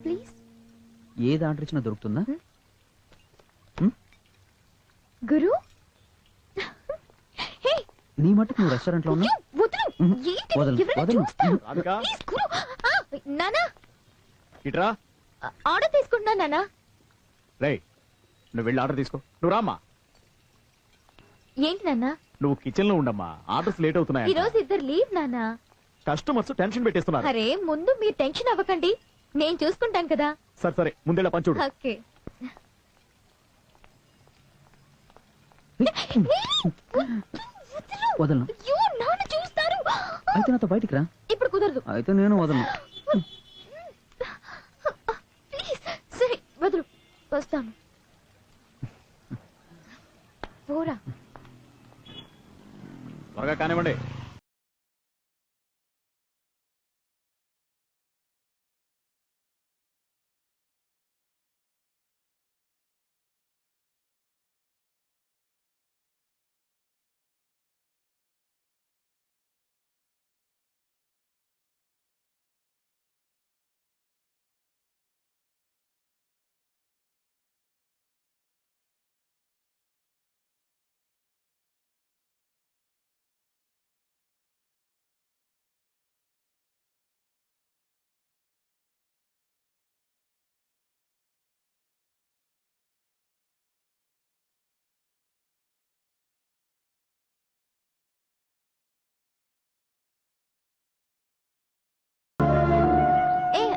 Please. ఏది order ఇచ్చినా దొరుకుతుందా? గురు? హే! నీ మట్టుకు నువ్వు రెస్టారెంట్లో ఉన్నా వదులు. మ్మ్. ఏంటి వదలను, ఎవరైనా వదలను. చూస్తారు రాధిక? ప్లీజ్ గురు. ఆ, నానా. ఇట్రా. ఆ, ఆర్డర్ తీసుకుంటున్నా నానా. రే నువ్వు వెళ్ళి ఆర్డర్ తీసుకో. నువ్వు రామ్మా. ఏంటి నాన్నా నువ్వు కిచెన్లో ఉండమ్మా. ఆర్డర్స్ లేట్ ఈ అవుతున్నాయి రోజు ఇద్దరు లీవ్ నానా. కస్టమర్స్ టెన్షన్ పెట్టేస్తున్నారు. అరే ముందు మీరు టెన్షన్ అవ్వకండి. నేను చూసుకుంటాను కదా. సరే సరే ముందెళ్ళ పంచుడు ఓకే. వదలను. అయ్యో నాన్న చూస్తారు. అయితే నాతో బయటికి రా. ఇప్పుడు కుదరదు. అయితే నేను వదలను. ప్లీజ్ సరే వదులు. వస్తాను. పోరా. త్వరగా కానివ్వండి.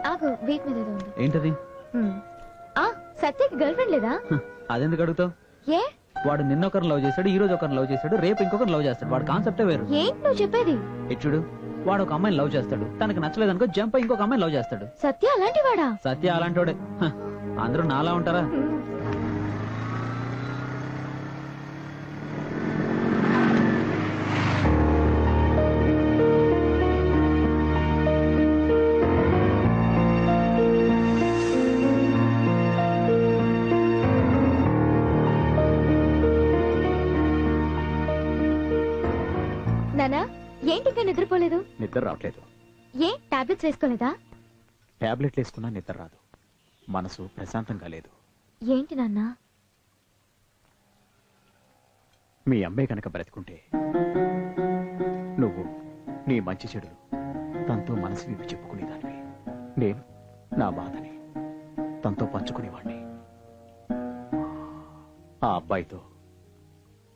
ఆగు వీట్ మీద ఏదో ఉంది. ఏంటది? హ్మ్. ఆ సత్యకి గర్ల్ ఫ్రెండ్ లేదా? హ, అదెందుకు అడుగుతావు? ఏ? వాడు నిన్న ఒకరిని లవ్ చేశాడు ఈ రోజు ఒకరిని లవ్ చేశాడు రేపు ఇంకొకరిని లవ్ చేస్తాడు. వాడు కాన్సెప్టే వేరు. ఏంటి నువ్వు చెప్పేది? ఇచ్చుడు వాడు ఒక అమ్మాయిని లవ్ చేస్తాడు. తనకు నచ్చలేదనుకో జంప్ అయి ఇంకొక అమ్మాయిని లవ్ చేస్తాడు. సత్య అలాంటి వాడా సత్య అలాంటోడే. హ, అందరూ నాలా ఉంటారా? నానా? ఏంటి ఇంకా నిద్రపోలేదు? నిద్ర రావట్లేదు. ఏ టాబ్లెట్స్ వేసుకోలేదా? టాబ్లెట్లు వేసుకున్నా నిద్ర రాదు. మనసు ప్రశాంతంగా లేదు. ఏంటి నాన్నా? మీ అమ్మాయి కనుక బ్రతికుంటే నువ్వు నీ మంచి చెడులు తనతో మనసు విప్పి చెప్పుకునేదానివి. నేను నా బాధని తనతో పంచుకునేవాడిని ఆ అబ్బాయితో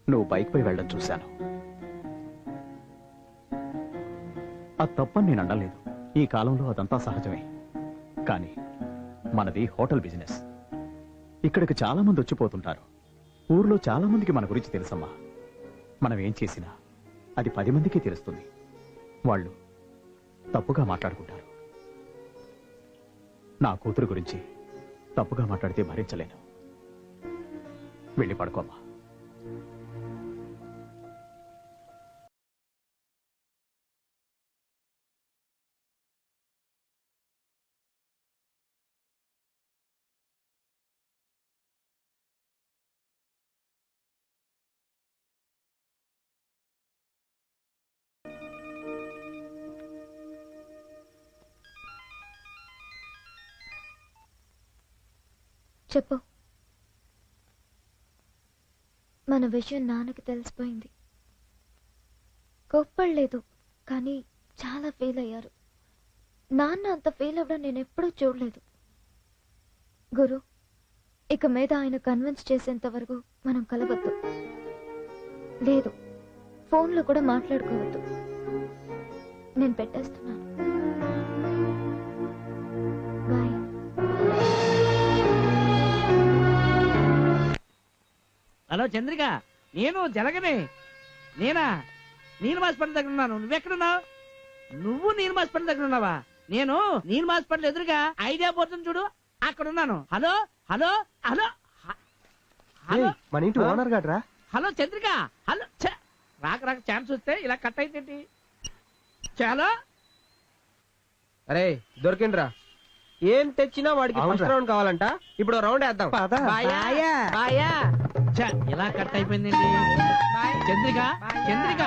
నువ్వు బైక్ పై వెళ్ళడం చూశాను. అది తప్పని నేను అనలేదు. ఈ కాలంలో అదంతా సహజమే. కానీ మనది హోటల్ బిజినెస్. ఇక్కడికి చాలా మంది వచ్చిపోతుంటారు. ఊర్లో చాలా మందికి మన గురించి తెలుసమ్మా. మనం ఏం చేసినా అది పది మందికి తెలుస్తుంది. వాళ్ళు తప్పుగా మాట్లాడుకుంటారు. నా కూతురు గురించి తప్పుగా మాట్లాడితే భరించలేను. వెళ్ళి పడుకోమ్మా. చెప్పు. మన విషయం నాన్నకి తెలిసిపోయింది. కోప్పడలేదు కానీ చాలా ఫీల్ అయ్యారు. నాన్న అంత ఫీల్ అవ్వడం నేను ఎప్పుడూ చూడలేదు. గురు ఇక మీద ఆయన కన్విన్స్ చేసేంత వరకు మనం కలవద్దు. లేదు ఫోన్లో కూడా మాట్లాడుకోవద్దు. నేను పెట్టేస్తున్నాను. హలో చంద్రిక నేను జలగనే నేనా? నీల్ హాస్పిటల్ దగ్గర ఉన్నాను. నువ్వెక్కడున్నావు? నువ్వు నీల్ హాస్పిటల్ దగ్గర ఉన్నావా? నేను నీల్ హాస్పిటల్ ఎదురుగా ఐడియా పోతుంది చూడు. అక్కడ ఉన్నాను హలో? హలో? హలో? హ- హలో? మన ఇంటి? ఓనర్ గట్రా హలో చంద్రిక? హలో! రాక రాక ఛాన్స్ వస్తే ఇలా కట్ అయితే చాలా అరే దొరికిండ్రా. ఏం తెచ్చినా వాడికి. ఫస్ట్ రౌండ్ కావాలంట. ఇప్పుడు రౌండ్ వేద్దాం. పద. బాయా. బాయా. ఛ! ఇలా కట్ అయిపోయిందండి Chandrika? Chandrika?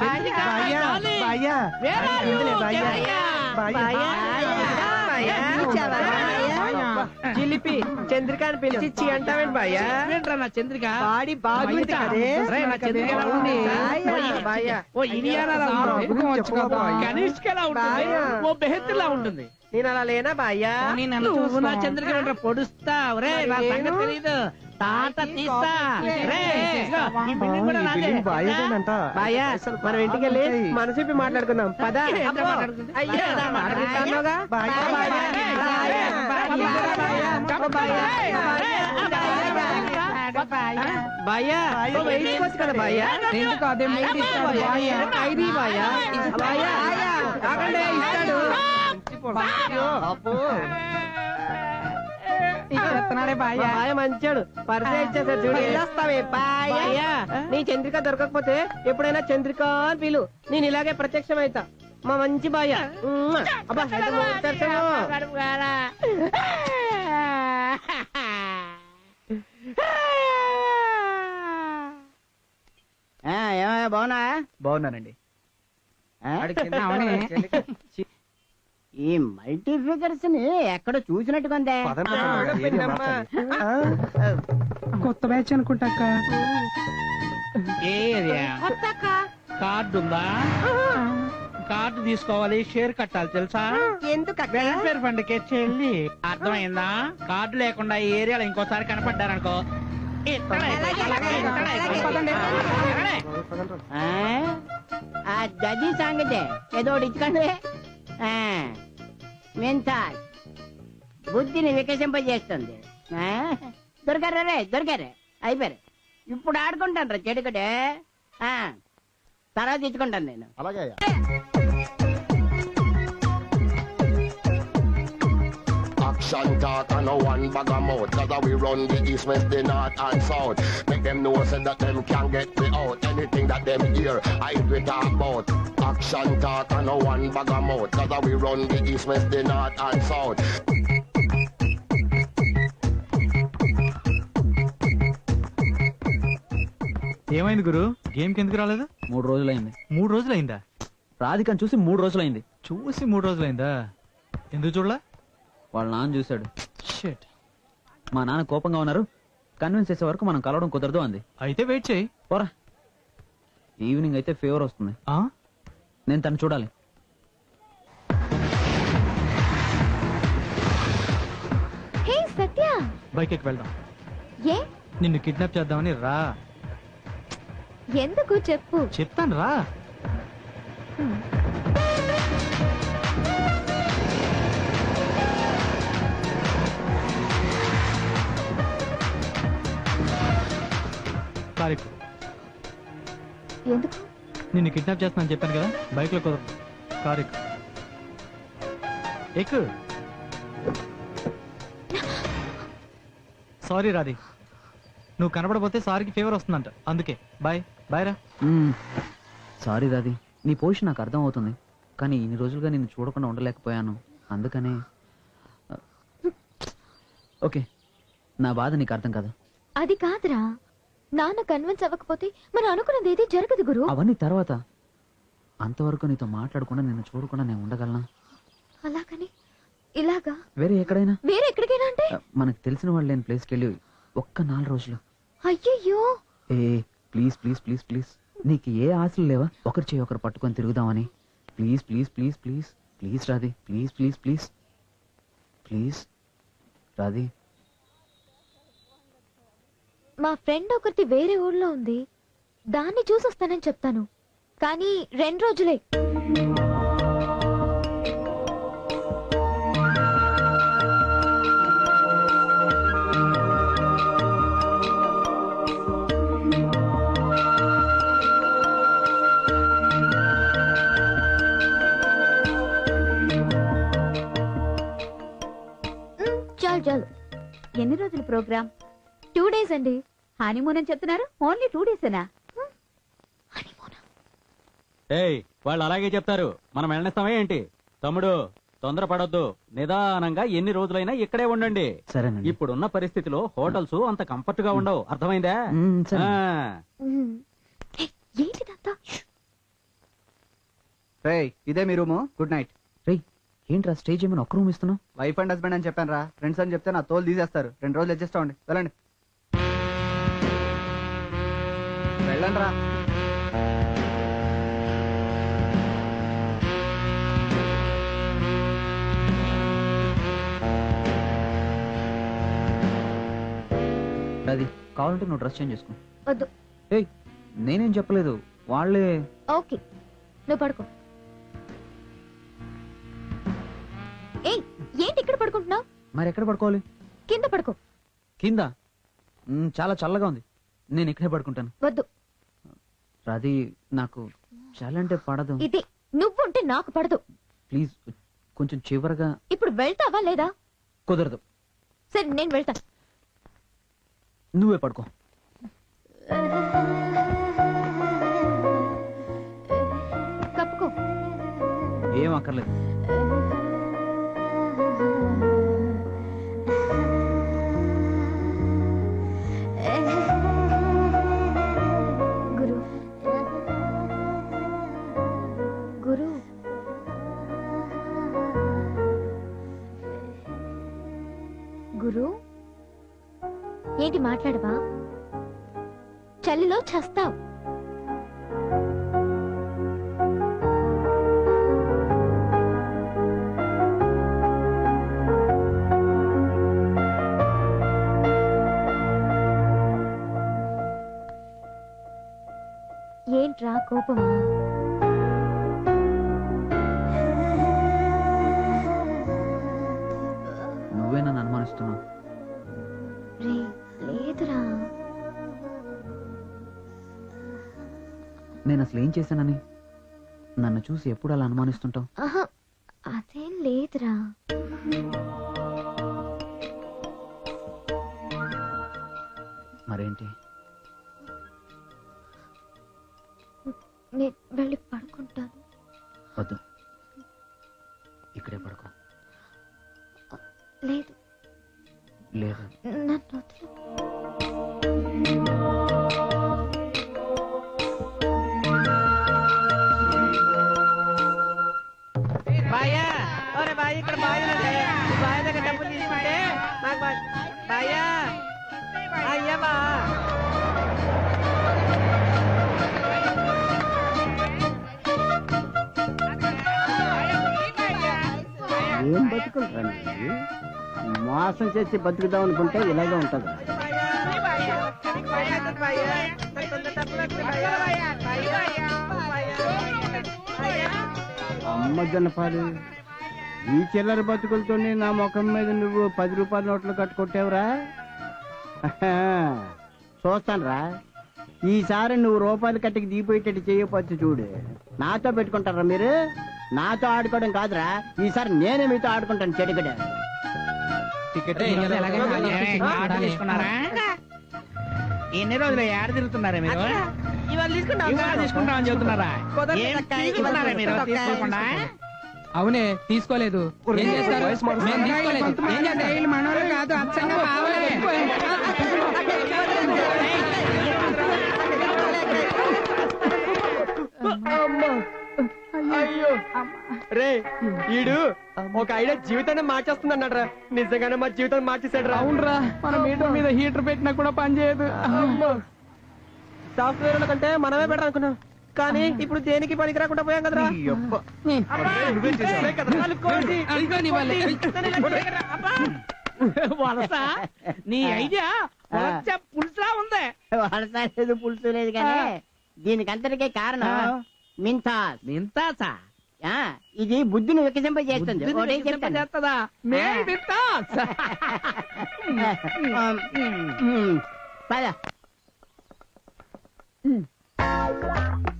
Chandrika? బాయ్యా, darling. బాయ్యా. Where are you? ఇందులే బాయ్యా. Chandrika. బాయ్యా. బాయ్యా. చిలిపి చంద్రికాని పిలిచి చి అంటావేంటి బాయ్యా ఏంట్రా నా చంద్రిక. బాడీ బాగుంది కదే. రేయ్, నా చంద్రిక ఎలా ఉంది బాయ్యా, ఓ, బాయ్యా. ఉంటుంది? కనిష్కలా ఉంటుంది. బాయ్యా. ఓ బెహెత్తులా ఉంటుంది. నేను అలా లేనా బాయ్యా నువ్వు నా చంద్రిక పొడుస్తా. రే నా మరి సంగతి నేను? తెలీదు. తాత తీస్తా రే ఇదిగో, ఈ బిల్డింగ్ కూడా నాదే బాయ్యా మనం ఇంటికి వెళ్ళి మనసిప్పి మాట్లాడుకుందాం పద ఏంట్రా మాట్లాడుకుంది? అయ్యా అదే, అదే, మాట్లాడుతున్నావుగా? బాయ్యా, బాయ్యా, బాయ్యా, బాయ్యా, బాయ్యా, బాయ్యా, బాయ్యా, బాయ్యా నువ్వు వేయించుకోవచ్చు కదా బాయ్యా ఎందుకు అదే మైండ్ ఇస్తాడు బాయ్యా? ఖైదీ బాయ్యా బాయ్యా ఆగండి ఇస్తాడు ఇచ్చేస్తున్నాడే మా బాయ్యా. బాయ్య మంచాడు. పరిచయం ఇచ్చేసాడు చూడు. వెళ్ళొస్తావే బాయ్యా. నీ చంద్రిక దొరకకపోతే ఎప్పుడైనా చంద్రిక అని పిలు. నేను ఇలాగే ప్రత్యక్షం అవుతా మా మంచి బాయ్య. ఉమ్మా. అబ్బా. ఏమయ్యా బాగున్నా బాగున్నానండి. ఈ మల్టీ ఫిగర్స్ని ఎక్కడ పిన్నమ్మా. కొత్త బ్యాచ్ ఏరియా కార్డు ఉందా కార్డు తీసుకోవాలి షేర్ కట్టాలి తెలుసా? ఎందుకు? వెల్ఫేర్ ఫండ్కి చెల్లి. అర్థమైందా? కార్డు లేకుండా ఈ ఏరియాలో ఇంకోసారి కనపడ్డారనుకో. గది సంగతే. ఏదో ఇచ్చుకోండి. మెంతాల్ బుద్ధిని వికసింపజేస్తుంది. ఆ? దొరికారా రే దొరికారే అయిపోయారు. ఇప్పుడు ఆడుకుంటాను రా చెడుకటే. ఆ, తర్వాత ఇచ్చుకుంటాను నేను. Action talk and no one bag of mouth Cause we run the east, west, the north and south Make them know say that them can get me out Anything that them hear, I we talk about Action talk and no one bag of mouth Cause we run the east, west, the north and south ఏమైంది గురు గేమ్కి ఎందుకు రాలేదు మూడు రోజులైంది మూడు రోజులైందా రాధికని చూసి మూడు రోజులైంది చూసి మూడు రోజులైందా ఎందుకు చూడలా వాళ్ళ నాన్న చూశాడు. షిట్ మా నాన్న కోపంగా ఉన్నారు. కన్విన్స్ చేసే వరకు మనం కలవడం కుదరదు అంది. అయితే వెయిట్ చేయి. పోరా. ఈవినింగ్ అయితే ఫీవర్ వస్తుంది. ఆ? నేను తను చూడాలి. హే సత్య. బైక్ ఎక్కి వెళ్దాం. ఏ? నిన్ను కిడ్నాప్ చేద్దామని రా. ఎందుకు? చెప్పు. చెప్తాను రా. కారెక్కు ఎందుకు? నిన్ను కిడ్నాప్ చేస్తానని చెప్పాను కదా బైక్లో కుదరదు. కారు ఎక్కు ఎక్కు సారీ రాధి. నువ్వు కనపడపోతే సారీకి ఫీవర్ వస్తుందంట. అందుకే. బాయ్. బాయ్ రా. సారీ రాది నీ పొజిషన్ నాకు అర్థం అవుతుంది. కానీ ఇన్ని రోజులుగా నిన్ను చూడకుండా ఉండలేకపోయాను. అందుకనే ఓకే నా బాధ నీకు అర్థం కాదు? అది కాదురా. నాన్న కన్విన్స్ అవ్వకపోతే మనం అనుకున్నది ఏది జరగదు గురు. అవన్నీ తర్వాత. అంతవరకు నీతో మాట్లాడకుండా నిన్ను చూడకుండా నేను ఉండగలనా? అలాగని ఇలాగా? వేరే ఎక్కడైనా? వేరే ఎక్కడికైనా అంటే? మనకు తెలిసిన వాళ్ళు లేని ప్లేస్కి వెళ్ళి ఒక్క నాలుగు రోజులు. అయ్యయ్యో! ఏ ప్లీజ్ ప్లీజ్ ప్లీజ్ ప్లీజ్. నీకు ఏ ఆశలు లేవా? ఒకరి చేయి ఒకరు పట్టుకొని తిరుగుదామని. Please please please please. Please Radhi. Please please please. Please Radhi. మా ఫ్రెండ్ ఒకరిది వేరే ఊళ్ళో ఉంది. దాన్ని చూసొస్తానని చెప్తాను. కానీ రెండు రోజులే. చాలు చాలు. ఎన్ని రోజుల ప్రోగ్రామ్? డేస్ అండి. హనీమూన్ అని చెప్తున్నారు. ఓన్లీ టూ డేసేనా ఏయ్ వాళ్ళు అలాగే చెప్తారు. మనం వెళ్ళనిస్తామే ఏంటి? తమ్ముడు తొందరపడొద్దు. నిదానంగా ఎన్ని రోజులైనా ఇక్కడే ఉండండి. సరేనండి. ఇప్పుడున్న పరిస్థితిలో హోటల్స్ అంత కంఫర్ట్గా ఉండవు. అర్థమైందా? సరే. ఆ. ఏంటిదంతా రేయ్ ఇదే మీ రూము. గుడ్ నైట్ రేయ్ ఏంట్రా స్టేజ్ ఏమైనా ఒక్క రూమ్ ఇస్తున్నావు? వైఫ్ అండ్ హస్బెండ్ అని చెప్పాను రా ఫ్రెండ్స్ అని చెప్తే నా తోలు తీసేస్తారు. రెండు రోజులు అడ్జస్ట్ అవ్వండి. వెళ్ళండి. వెళ్ళండి రా అది కావాలంటే నువ్వు డ్రెస్ చేంజ్ చేసుకో. వద్దు. ఏయ్ నేనేం చెప్పలేదు. వాళ్ళే ఓకే. నువ్వు పడుకో. ఏయ్ ఏంటి ఇక్కడ పడుకుంటున్నావు? మరి ఎక్కడ పడుకోవాలి? కింద పడుకో. కింద? మ్, చాలా చల్లగా ఉంది. నేను ఇక్కడే పడుకుంటాను. వద్దు. రాది నాకు చాలా అంటే పడదు. ఇది నువ్వుంటే నాకు పడదు. ప్లీజ్ కొంచెం చివరగా. ఇప్పుడు వెళ్తావా లేదా? కుదరదు. సరే నేను వెళ్తా. నువ్వే పడుకో. కప్పుకో. ఏం అక్కర్లేదు. మాట్లాడవా? చలిలో చస్తావు. ఏంట్రా కోపమా? నేను ఏం చేశానని? నన్ను చూసి ఎప్పుడు అలా అనుమానిస్తుంటావు? ఒరే బాయ్? ఇక్కడ బాయ్ బాయ్ దగ్గర డబ్బులు తీసుకుంటే బాయ్ బాయ్యా? అయ్యా బా ఏం బతుకుంటారా మీరు? మోసం చేసి బతుకుదాం అనుకుంటే ఇలాగే ఉంటది అమ్మ జనపాలు. ఈ చిల్లర బతుకులతోనే నా ముఖం మీద నువ్వు పది రూపాయల నోట్లు కట్టుకొట్టావురా? చూస్తాను రా ఈసారి నువ్వు రూపాయలు కట్టికి దిగిపోయేటట్టు చేయకపోతే చూడు. నాతో పెట్టుకుంటారా మీరు? నాతో ఆడుకోవడం కాదురా. ఈసారి నేనే మీతో ఆడుకుంటాను చెడుగడ. ఎన్ని రోజులు ఏడ తిరుగుతున్నారా మీరు? ఇవాళ తీసుకుంటాం తీసుకుంటామని చెబుతున్నారా? మీరు? తీసుకోకుండా? అవునే తీసుకోలేదు. ఏం చేస్తారు? మేము తీసుకోలేదు. ఏం చేస్తారు? మనోళ్ళు కాదు అచ్చంగా బావలే అయ్యో. రే ఈడు ఒక ఐడియా జీవితాన్ని మార్చేస్తుంది రా నిజంగానే మా జీవితాన్ని మార్చేసాడు రా అవునరా. మన మీటర్ మీద హీటర్ పెట్టినా కూడా పనిచేయదు సాఫ్ట్వేర్ కంటే మనమే బెటర్ అనుకున్నాం. కానీ ఇప్పుడు దేనికి పనికి రాకుండా పోయాం కదరా. వలస నీ ఐడియా? వలస పులుసులా ఉంది. వలసలేదు పులుసు లేదు కానీ దీనికి అంతటికే కారణం మింతాస్ మింతాసా ఇది బుద్ధిని వికసింపజేస్తుంది బుద్ధిని ఒకటే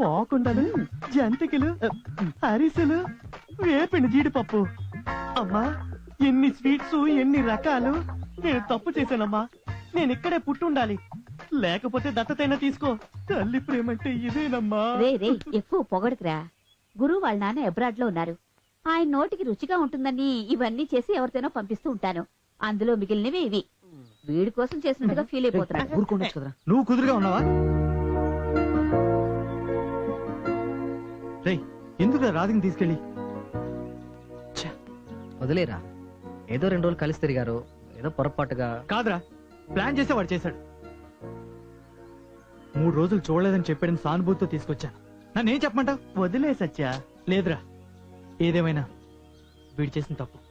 పోకుండాను జంతికలు అరిసెలు వేపిన జీడిపప్పు. అమ్మా ఎన్ని స్వీట్స్ ఎన్ని రకాలు. నేను తప్పు చేశానమ్మా. నేను ఇక్కడే పుట్టుండాలి. లేకపోతే దత్తతైనా తీసుకో. తల్లి ప్రేమంటే ఇదేనమ్మా. రే రే ఎక్కువ పొగడుకురా. గురువు వాళ్ళ నాన్న అబ్రాడ్లో ఉన్నారు. ఆయన నోటికి రుచిగా ఉంటుందని ఇవన్నీ చేసి ఎవరితోనో పంపిస్తూ ఉంటాను. అందులో మిగిలినవి ఇవి. వీడి కోసం చేసినట్టుగా ఫీల్ ఊరుకోండొచ్చు కదరా. నువ్వు కుదురుగా ఉన్నావా? రేయ్ ఎందుకు రాధిని తీసుకెళ్ళి? వదిలేరా. ఏదో రెండు రోజులు కలిసి తిరిగారు. ఏదో పొరపాటుగా. కాదురా ప్లాన్ చేస్తే వాడు చేశాడు. మూడు రోజులు చూడలేదని చెప్పాడని సానుభూతితో తీసుకొచ్చాను. నన్నేం చెప్పమంటావు? వదిలే సత్య. లేదురా ఏదేమైనా. వీడు చేసిన తప్పు.